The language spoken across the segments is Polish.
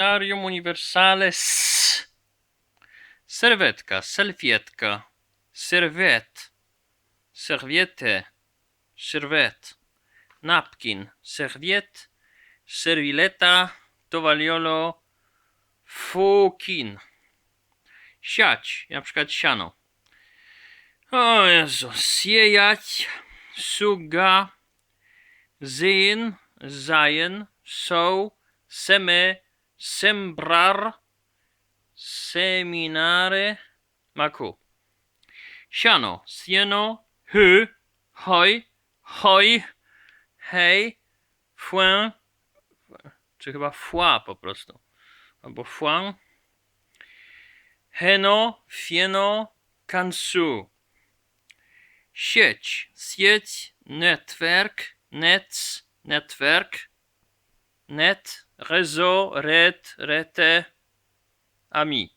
Arium universale s. Serwetka, selfietka, serwet, serwietę, serwet, napkin, serwiet, serwileta, towagliolo, fukin. Siać, na przykład siano. O Jezu, siejać, suga, zyn, zajen, soł, seme, sembrar, seminare, maku. Siano, sieno, hy, hoj, hoj, hej, foin, czy chyba foie po prostu, albo foin, heno, fieno, kansu. Sieć, sieć, netwerk, nec, netwerk, net, réseau, red, rete, ami.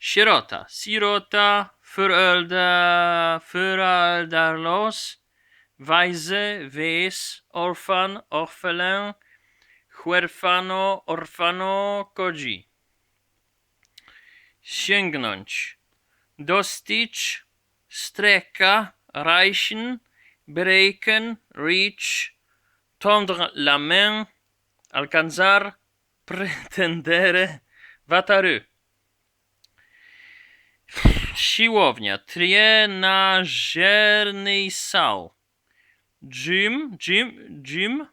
Sierota, sirota, förälder, föräldralös, Weise, Wes, Orfan, Orphelin, Huerfano, Orfano, Kodzi. Sięgnąć. Dostyć, strecka, reichen, breken, reach, tendre la main, alcanzar, pretendere, wataru. Siłownia, trienażerny sal. Gym, gym, gym,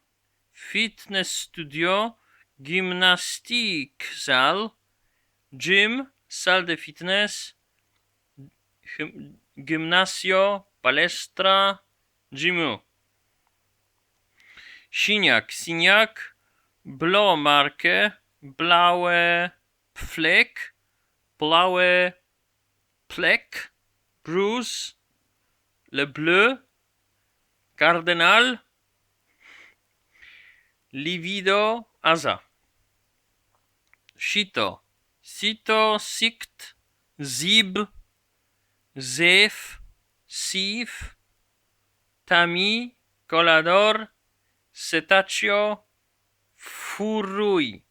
fitness studio, gymnastik sal, gym, salle de fitness, gimnasio, palestra, gymu. Siniak, siniak, blåmarke, blaue fleck, blaue plek, bruise, le bleu, cardinal, livido, aza. Sito, sito, sikt, zib, zef, sif, tami, colador, setaccio, furui.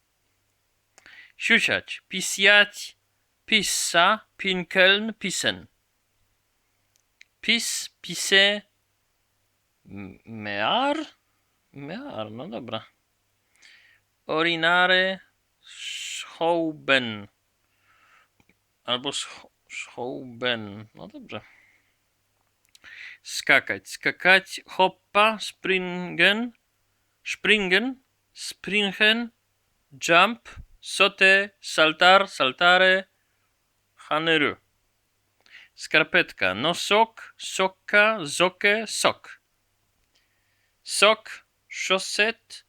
Siusiać, pisjać, pissa, pinkeln, pissen. Pis, pisse, m- mear? Mear, no dobra. Orinare, schouben. Albo scho- schouben, no dobrze. Skakać, skakać, hoppa, springen, springen, springen, jump, sote, saltar, saltare, haneru. Skarpetka, nosok, sokka, zoke, sok. Sok, szoset,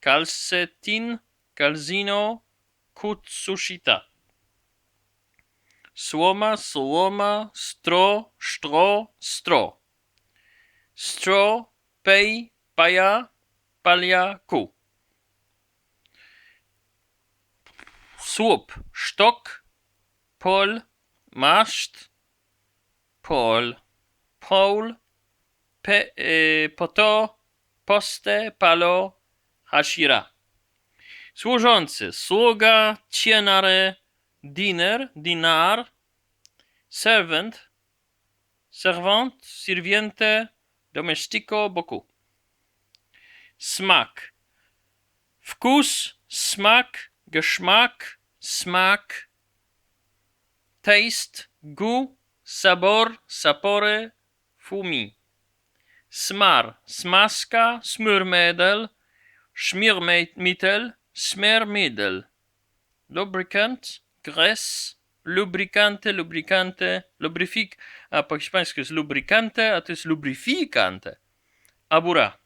kalsetin, kalzino, kutsushita. Słoma, słoma, stro, stro, stro. Stro, pej, paja, palia, ku. Słup, sztok, pol, maszt, pol, pol, pe, y, poto, poste, palo, hashira. Służący, sługa, cienare, diner, dinar, servant, servant, sirviente, domestico, boku. Smak. Wkus, smak, geschmack, smak, taste, gu, sabor, sapore, fumi. Smar, smaska, smurmedel, schmiermittel, smermiddel. Lubricant, graisse, lubricante, lubricante, lubrific. A po hiszpańsku jest lubricante, a to jest lubrificante. Abura.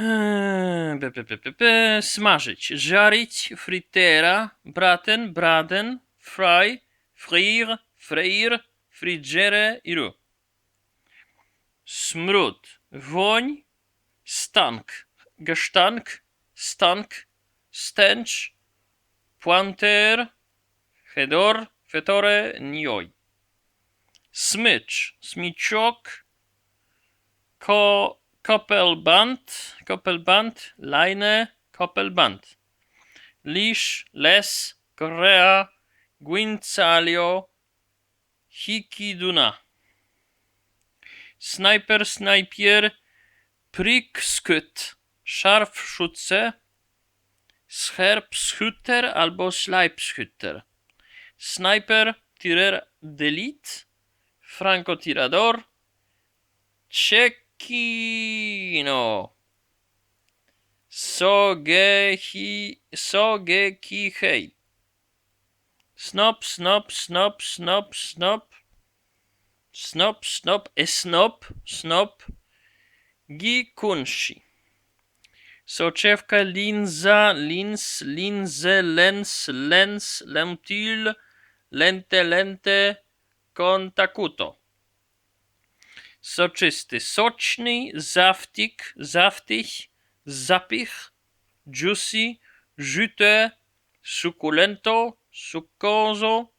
Eee, pe, pe, pe, pe. Smażyć, żarić, fritera, braten, braden, fry, frire, frire, friggere, iru. Smród, woń, stank, gestank, stank, stench, pointer, hedor, fetore, nioj. Smycz, smyczok, ko, koppelband, koppelband, line, koppelband. Lish, Les, Correa, Guinzalio, Hikiduna. Sniper, Sniper, Prickskytt, Scharfschütze, Scherpschutter albo Schleipschutter. Sniper, Tirer d'élite, Francotirador, Cecchino, Sogehi, Sogekihei. Snop, snop, snop, snop, snop. Snop, snop, esnop, snop. Gikunshi. Soczewka, linza, lins, linze, lens, lens, lentil, lente, lente, kontakuto. soczysty, sočný, saftig, saftig, zapich, juicy, juteux, succulento, succoso,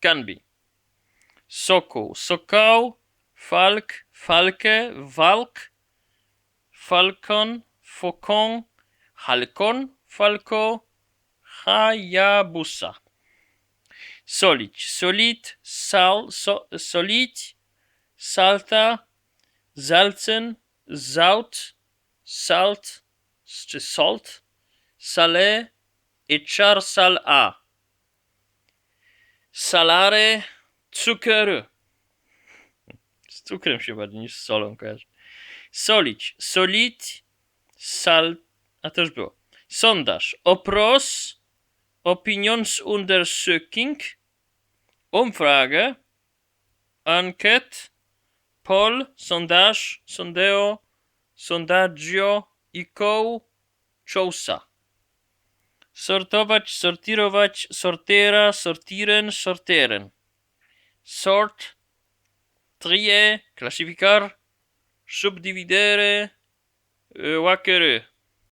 canbi. Sokol, sokol, falk, falke, walk, falcon, fokon, halcon, falco, hayabusa. Solić, solid, sal, so, solid, salta, zalcen, zaut, salt, czy salt, sale, echar sal a. Salary, cukier. Z cukrem się bardziej niż z solą kojarzy. Solić, solit, sal, a już było. Sondaż, opros, Opinionsundersöking, Umfrage, Anket, Poll, Sondage, Sondeo, Sondaggio i koł. Sortować, sortirować, sortera, sortiren, sorteren. Sort, trier, klassificar, subdividere, y, łakery.